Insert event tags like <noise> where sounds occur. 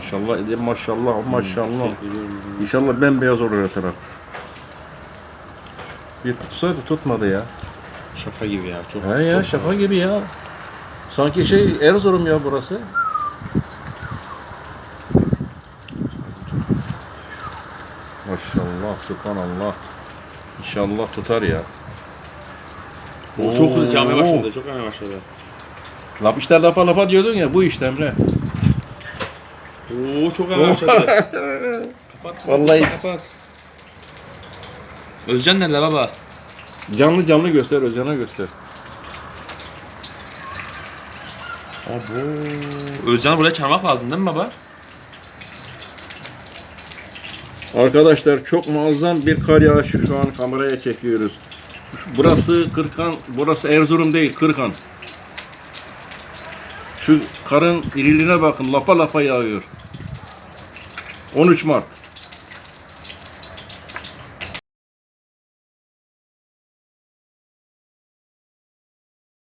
Maşallah ede maşallah maşallah. İnşallah bembeyaz olur taraf. Bir tutsaydı tutmadı ya. Şaka gibi ya. Çok, He ya çok- şaka gibi ya. Sanki şey Erzurum ya burası. Maşallah subhanallah. İnşallah tutar ya. O çok hızlı yağmaya başladı. Çok yağmaya başladı. Lap işte lapa lapa diyordun ya bu işte Emre. Oo çok başladı. <laughs> kapat. Vallahi- Kapat. kapat. Özcan nerede baba? Canlı canlı göster Özcan'a göster. Özcan'ı buraya çağırmak lazım değil mi baba? Arkadaşlar çok muazzam bir kar yağışı şu an kameraya çekiyoruz. Şu- Burası Kırkan, burası Erzurum değil Kırkan. Şu karın iriliğine bakın lapa lapa yağıyor. 13 Mart.